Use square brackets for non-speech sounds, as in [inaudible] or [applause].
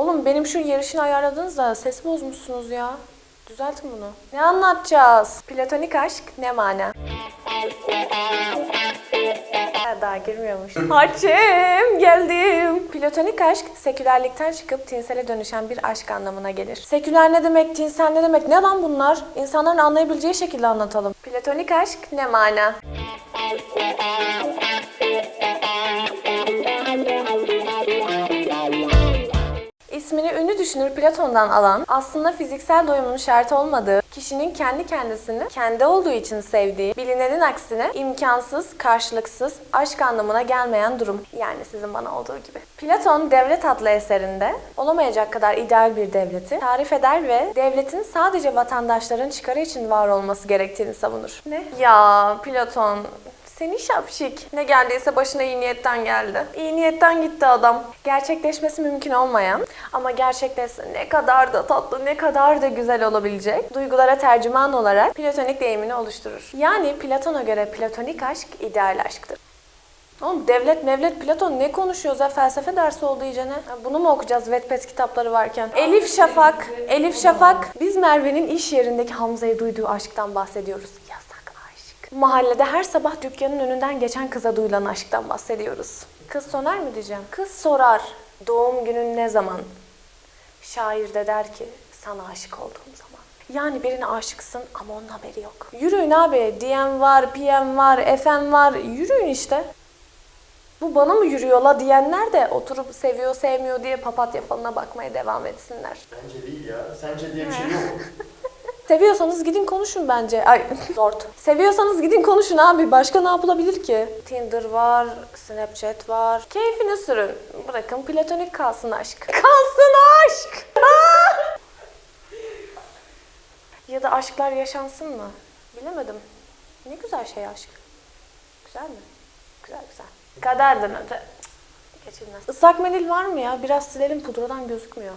Oğlum benim şu yarışını ayarladınız da ses bozmuşsunuz ya. Düzeltin bunu. Ne anlatacağız? Platonik aşk ne mana? Ha, Daha girmiyormuş. [laughs] Haçim geldim. Platonik aşk sekülerlikten çıkıp tinsele dönüşen bir aşk anlamına gelir. Seküler ne demek, tinsel ne demek? Ne lan bunlar? İnsanların anlayabileceği şekilde anlatalım. Platonik aşk ne mana? İsmini ünlü düşünür Platon'dan alan, aslında fiziksel doyumun şart olmadığı, kişinin kendi kendisini kendi olduğu için sevdiği, bilinenin aksine imkansız, karşılıksız, aşk anlamına gelmeyen durum. Yani sizin bana olduğu gibi. Platon Devlet adlı eserinde olamayacak kadar ideal bir devleti tarif eder ve devletin sadece vatandaşların çıkarı için var olması gerektiğini savunur. Ne? Ya Platon seni şapşik. Ne geldiyse başına iyi niyetten geldi. İyi niyetten gitti adam. Gerçekleşmesi mümkün olmayan ama gerçekleşse ne kadar da tatlı, ne kadar da güzel olabilecek duygulara tercüman olarak platonik deyimini oluşturur. Yani Platon'a göre platonik aşk ideal aşktır. Oğlum devlet mevlet Platon ne konuşuyoruz ya felsefe dersi oldu iyicene. Ya Bunu mu okuyacağız Wattpad kitapları varken? Elif Şafak, Elif Şafak. Biz Merve'nin iş yerindeki Hamza'ya duyduğu aşktan bahsediyoruz. Aşk. Mahallede her sabah dükkanın önünden geçen kıza duyulan aşktan bahsediyoruz. Kız soner mi diyeceğim? Kız sorar. Doğum günün ne zaman? Şair de der ki sana aşık olduğum zaman. Yani birine aşıksın ama onun haberi yok. Yürüyün abi. DM var, PM var, FM var. Yürüyün işte. Bu bana mı yürüyor la diyenler de oturup seviyor sevmiyor diye papatya falına bakmaya devam etsinler. Bence değil ya. Sence diye bir şey yok. [laughs] Seviyorsanız gidin konuşun bence. Ay [laughs] zort. Seviyorsanız gidin konuşun abi. Başka ne yapılabilir ki? Tinder var, Snapchat var. Keyfini sürün. Bırakın platonik kalsın aşk. [laughs] Kalsın aşk! [laughs] ya da aşklar yaşansın mı? Bilemedim. Ne güzel şey aşk. Güzel mi? Güzel güzel. Kaderden öte. Geçilmez. Islak mendil var mı ya? Biraz silelim pudradan gözükmüyor.